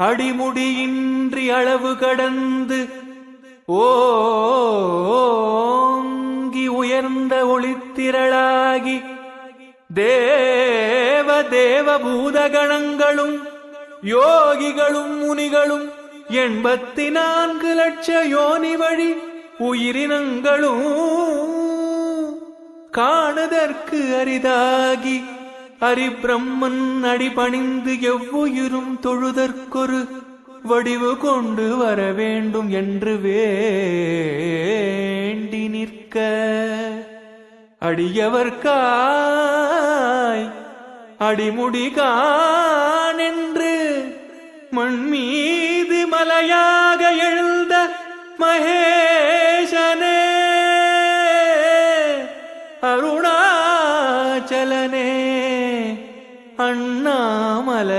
அடிமுடியின்றி அளவு கடந்து ஓங்கி உயர்ந்த ஒளித்திரளாகி தேவ தேவ பூதகணங்களும் யோகிகளும் முனிகளும் எண்பத்தி நான்கு லட்ச யோனி வழி உயிரினங்களும் காணுதற்கு அரிதாகி அரிபிரம்மன் அடிபணிந்து எவ்வுயிரும் தொழுதற்கொரு வடிவு கொண்டு வர வேண்டும் என்று வேண்டி நிற்க. அடியவர்காய் அடிமுடிகான் என்று மண்மீது மலையாக எழுந்த மகேஷனே அருணாச்சலனே. அண்ணாமலை